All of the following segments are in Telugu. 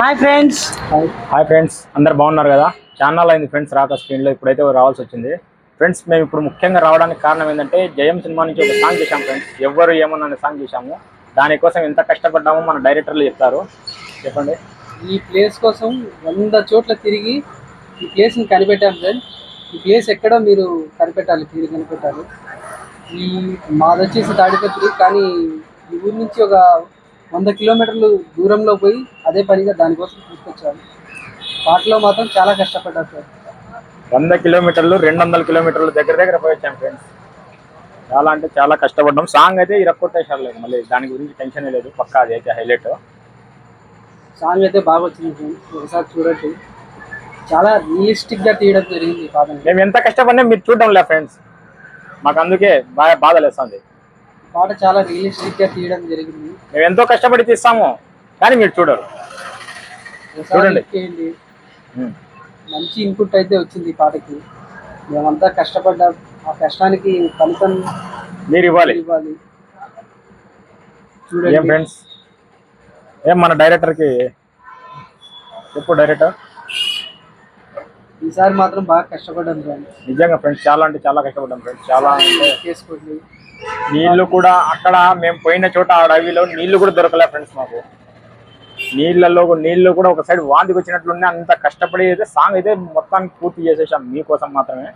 హాయ్ ఫ్రెండ్స్ హాయ్ ఫ్రెండ్స్ అందరు బాగున్నారు కదా? ఛానల్ అయింది ఫ్రెండ్స్ రాక స్క్రీన్లో ఇప్పుడైతే రావాల్సి వచ్చింది. ఫ్రెండ్స్ మేము ఇప్పుడు ముఖ్యంగా రావడానికి కారణం ఏంటంటే జయం సినిమా నుంచి ఒక సాంగ్ చేశాం ఫ్రెండ్స్ ఎవ్వరు ఏమన్నా అనే సాంగ్ చేశాము. దానికోసం ఎంత కష్టపడ్డామో మన డైరెక్టర్లు చెప్తారు. చెప్పండి. ఈ ప్లేస్ కోసం వంద చోట్ల తిరిగి ఈ ప్లేస్ని కనిపెట్టాం ఫ్రెండ్ ఈ ప్లేస్ ఎక్కడో మీరు కనిపెట్టాలి తిరిగి కనిపెట్టాలి. ఈ మాది వచ్చేసి తాడిపత్రి కానీ ఈ ఊరి నుంచి ఒక వంద కిలోమీటర్లు దూరంలో పోయి అదే పనిగా దానికోసం తీసుకొచ్చాము వాటిలో మాత్రం చాలా కష్టపడ్డారు సార్. వంద కిలోమీటర్లు రెండు వందల కిలోమీటర్లు దగ్గర దగ్గర పోయి వచ్చాం ఫ్రెండ్స్ చాలా అంటే చాలా కష్టపడ్డాం. సాంగ్ అయితే ఇరక్కొట్టేసారు లేదు. మళ్ళీ దాని గురించి టెన్షన్ లేదు. పక్కా అది అయితే హైలైట్ సాంగ్ అయితే బాగా వచ్చింది ఫ్రెండ్స్ ఒకసారి చూడండి. చాలా రియలిస్టిక్గా తీయడం జరిగింది పాటని. మేము ఎంత కష్టపడినా మీరు చూడడం లేదు ఫ్రెండ్స్ మాకు అందుకే బాగా బాధ లేస్తుంది. పాట చాలా రియలిస్టిక్గా తీయడం జరిగింది. మేము ఎంతో కష్టపడి తీస్తాము కానీ మీరు చూడరు. చూడండి. మంచి ఇన్పుట్ అయితే వచ్చింది ఈ పాటకి. మేమంతా కష్టపడ్డ. ఆ కష్టానికి ఫలితం మీరు ఇవ్వాలి. ఇవ్వాలి. చూడండి. ఫ్రెండ్స్ ఏం మన డైరెక్టర్కి చెప్పు డైరెక్టర్ ఈసారి మాత్రం బాగా కష్టపడ్డాం ఫ్రెండ్స్ నిజంగా ఫ్రెండ్స్ చాలా అంటే చాలా కష్టపడ్డాం ఫ్రెండ్స్. చాలా అంటే చేసుకోండి. నీళ్ళు కూడా అక్కడ మేము పోయిన చోట ఆ అడవిలో నీళ్ళు కూడా దొరకలే ఫ్రెండ్స్ మాకు. నీళ్ళల్లో కూడా- నీళ్ళు కూడా ఒక సైడ్ వాంతికి వచ్చినట్లుండే అంత కష్టపడి అయితే సాంగ్ అయితే మొత్తానికి పూర్తి చేసేసాం మీకోసం మాత్రమే.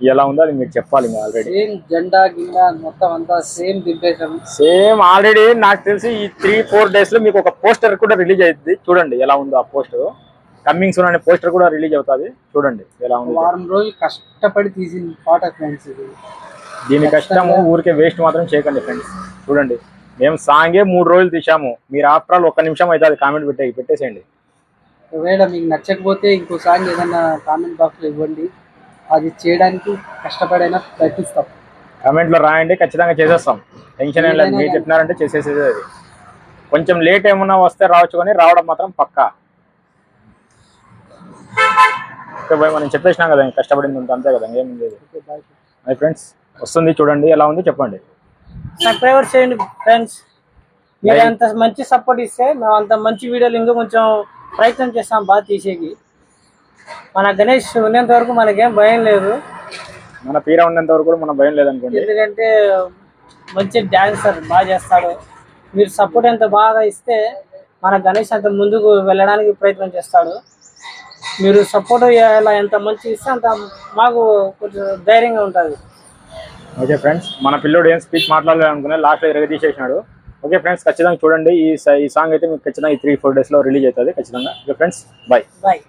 ఎలా ఉందో అది మీరు చెప్పాలి ఆల్రెడీ సేమ్ జెండా గిండా మొత్తం అంతా సేమ్ దింపేశాం. సేమ్ ఆల్రెడీ నాకు తెలిసి ఈ త్రీ ఫోర్ డేస్లో మీకు ఒక పోస్టర్ కూడా రిలీజ్ అవుతుంది చూడండి ఎలా ఉందో ఆ పోస్టర్ కమ్మింగ్ సూన్ అనే పోస్టర్ కూడా రిలీజ్ అవుతుంది. చూడండి ఎలా ఉంది. వారం రోజులు కష్టపడి తీసిన పాట ఫ్రెండ్స్ ఇది. దీని కష్టము ఊరికే వేస్ట్ మాత్రం చేయకండి ఫ్రెండ్స్. చూడండి. మేము సాంగే మూడు రోజులు తీసాము మీరు ఆఫ్టర్ ఆల్ ఒక్క నిమిషం అయితే అది కామెంట్ పెట్టే పెట్టేసేయండి. ఒకవేళ మీకు నచ్చకపోతే ఇంకో సాంగ్ ఏదన్నా కామెంట్ బాక్స్లో ఇవ్వండి. అది చేయడానికి కష్టపడైనా ప్రయత్నిస్తాం. కామెంట్లో రాయండి. ఖచ్చితంగా చేసేస్తాం. టెన్షన్ ఏం లేదు. మీరు చెప్పినారంటే చేసేసేది. అది కొంచెం లేట్ ఏమన్నా వస్తే రావచ్చు కానీ రావడం మాత్రం పక్కా. ఓకే బాయ్ మనం చెప్పేసినాం కదా కష్టపడింది అంత అంతే కదా ఏం లేదు. మై ఫ్రెండ్స్ వస్తుంది చూడండి ఎలా ఉంది చెప్పండి. సబ్స్క్రైబర్ చేయండి ఫ్రెండ్స్ మీరు అంత మంచి సపోర్ట్ ఇస్తే మేము అంత మంచి వీడియోలు ఇంకా కొంచెం ప్రయత్నం చేస్తాం బాగా తీసేకి. మన గణేష్ ఉన్నంత వరకు మనకేం భయం లేదు. మన పీర ఉన్నంత వరకు కూడా మనం భయం లేదనుకోండి. ఎందుకంటే మంచి డాన్సర్ బాగా చేస్తాడు. మీరు సపోర్ట్ ఎంత బాగా ఇస్తే మన గణేష్ అంత ముందుకు వెళ్ళడానికి ప్రయత్నం చేస్తాడు. మీరు సపోర్ట్ ఎలా ఎంత మంచి ఇస్తే అంత మాకు కొంచెం ధైర్యంగా ఉంటుంది. ఓకే ఫ్రెండ్స్ మన పిల్లోడు ఏం స్పీచ్ మాట్లాడలేదు అనుకున్నా లాస్ట్లో ఇరగ తీసేసినాడు. ఓకే ఫ్రెండ్స్ ఖచ్చితంగా చూడండి. ఈ ఈ సాంగ్ అయితే మీకు ఖచ్చితంగా ఈ త్రీ ఫోర్ డేస్లో రిలీజ్ అవుతుంది. ఖచ్చితంగా. Okay friends bye bye